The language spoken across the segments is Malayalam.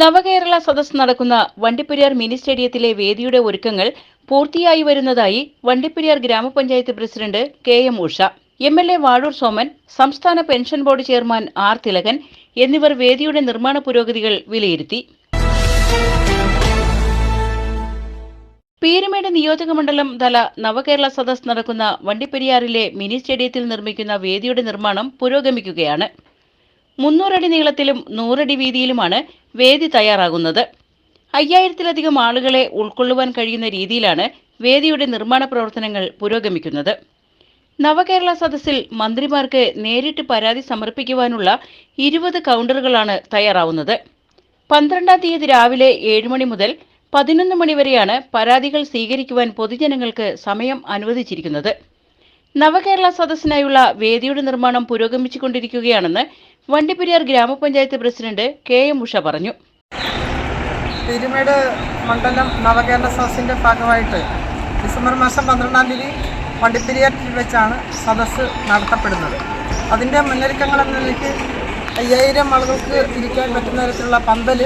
നവകേരള സദസ് നടക്കുന്ന വണ്ടിപ്പെരിയാർ മിനി സ്റ്റേഡിയത്തിലെ വേദിയുടെ ഒരുക്കങ്ങൾ പൂർത്തിയായി വരുന്നതായി Vandiperiyar grama panchayat president K M Usha M L A Vazhoor Soman സംസ്ഥാന pension board chairman R Thilakan എന്നിവർ വേദിയുടെ നിർമ്മാണ പുരോഗതികൾ വിലയിരുത്തി. പീരുമേട് നിയോജകമണ്ഡലം തല നവകേരള സദസ് നടക്കുന്ന വണ്ടിപ്പെരിയാറിലെ മിനി സ്റ്റേഡിയത്തിൽ നിർമ്മിക്കുന്ന വേദിയുടെ നിർമ്മാണം പുരോഗമിക്കുകയാണ്. മുന്നൂറടി നീളത്തിലും നൂറടി വീതിയിലുമാണ് വേദി തയ്യാറാകുന്നത്. അയ്യായിരത്തിലധികം ആളുകളെ ഉൾക്കൊള്ളുവാൻ കഴിയുന്ന രീതിയിലാണ് വേദിയുടെ നിർമ്മാണ പ്രവർത്തനങ്ങൾ പുരോഗമിക്കുന്നത്. നവകേരള സദസ്സിൽ മന്ത്രിമാർക്ക് നേരിട്ട് പരാതി സമർപ്പിക്കുവാനുള്ള ഇരുപത് കൗണ്ടറുകളാണ് തയ്യാറാവുന്നത്. പന്ത്രണ്ടാം തീയതി രാവിലെ മണി മുതൽ പതിനൊന്ന് മണിവരെയാണ് പരാതികൾ സ്വീകരിക്കുവാൻ പൊതുജനങ്ങൾക്ക് സമയം അനുവദിച്ചിരിക്കുന്നത്. നവകേരള സദസ്സിനായുള്ള വേദിയുടെ നിർമ്മാണം പുരോഗമിച്ചുകൊണ്ടിരിക്കുകയാണെന്ന് വണ്ടിപ്പെരിയാർ ഗ്രാമപഞ്ചായത്ത് പ്രസിഡന്റ് കെ എം ഉഷ പറഞ്ഞു. പീരുമേട് മണ്ഡലം നവകേരള സദസ്സിന്റെ ഭാഗമായിട്ട് ഡിസംബർ മാസം പന്ത്രണ്ടാം തീയതി വണ്ടിപ്പെരിയാറ്റിൽ വെച്ചാണ് സദസ്സ് നടത്തപ്പെടുന്നത്. അതിന്റെ മുന്നൊരുക്കങ്ങൾ എന്ന നിലയ്ക്ക് അയ്യായിരം ആളുകൾക്ക് ഇരിക്കാൻ പറ്റുന്ന തരത്തിലുള്ള പന്തൽ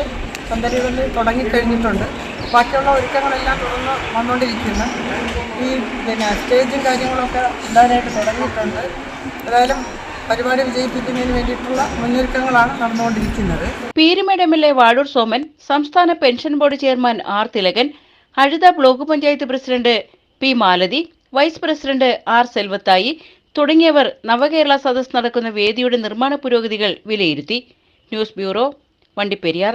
പന്തലുകൾ തുടങ്ങിക്കഴിഞ്ഞിട്ടുണ്ട്. ബാക്കിയുള്ള ഒരുക്കങ്ങളെല്ലാം തുടർന്ന് വന്നുകൊണ്ടിരിക്കുന്നു. ഈ പിന്നെ സ്റ്റേജും കാര്യങ്ങളൊക്കെ ഉണ്ടാനായിട്ട് തുടങ്ങിയിട്ടുണ്ട്. ഏതായാലും പരിപാടി വിജയിപ്പിക്കുന്നതിന് വേണ്ടിയിട്ടുള്ള മുന്നൊരുക്കങ്ങളാണ് നടന്നുകൊണ്ടിരിക്കുന്നത്. എ വാഴൂർ സോമൻ സംസ്ഥാന pension board chairman R Thilakan Azhutha block panchayat president P Malathi vice president R Selvathai തുടങ്ങിയവർ നവകേരള സദസ് നടക്കുന്ന വേദിയുടെ നിർമ്മാണ പുരോഗതികൾ വിലയിരുത്തി. News bureau Vandiperiyar.